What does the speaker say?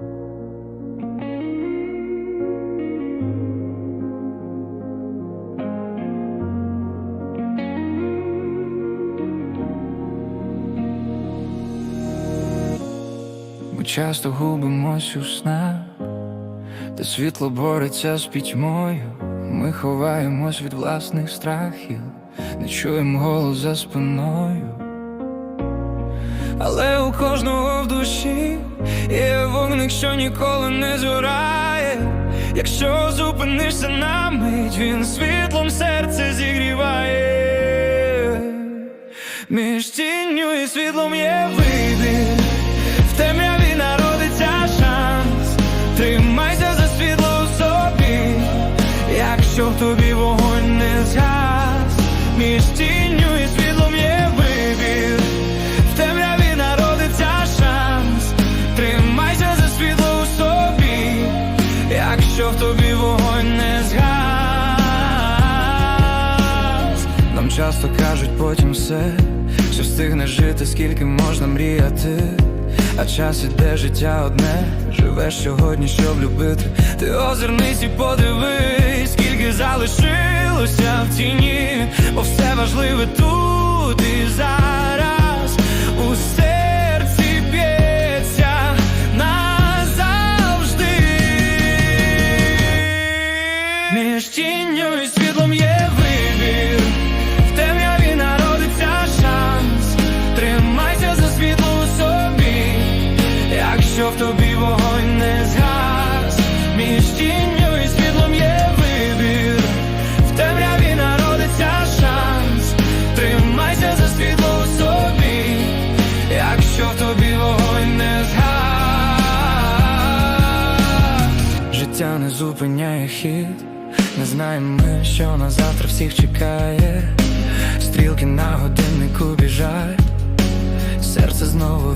Ми часто губимось у снах, де світло бореться з пітьмою. Ми ховаємось від власних страхів, не чуємо голос за спиною. Але у кожного в душі є вогник, що ніколи не згорає. Якщо зупинишся на мить, він світлом серце зігріває. Між тінню і світлом є вибір, в темряві народиться шанс. Тримайся за світло у собі, якщо в тобі вогонь тобі вогонь не згас. Нам часто кажуть потім все, що встигне жити, скільки можна мріяти. А час іде життя одне, живеш сьогодні, щоб любити. Ти озирнись і подивись, скільки залишилося в тіні, бо все важливе тут Між тінню і світлом є вибір, в темряві народиться шанс. Тримайся за світло у собі, якщо в тобі вогонь не згас. Між тінню і світлом є вибір, в темряві народиться шанс. Тримайся за світло у собі, якщо в тобі вогонь не згас. Життя не зупиняє хід, не знаємо ми, що на завтра всіх чекає. Стрілки на годиннику біжать, серце знову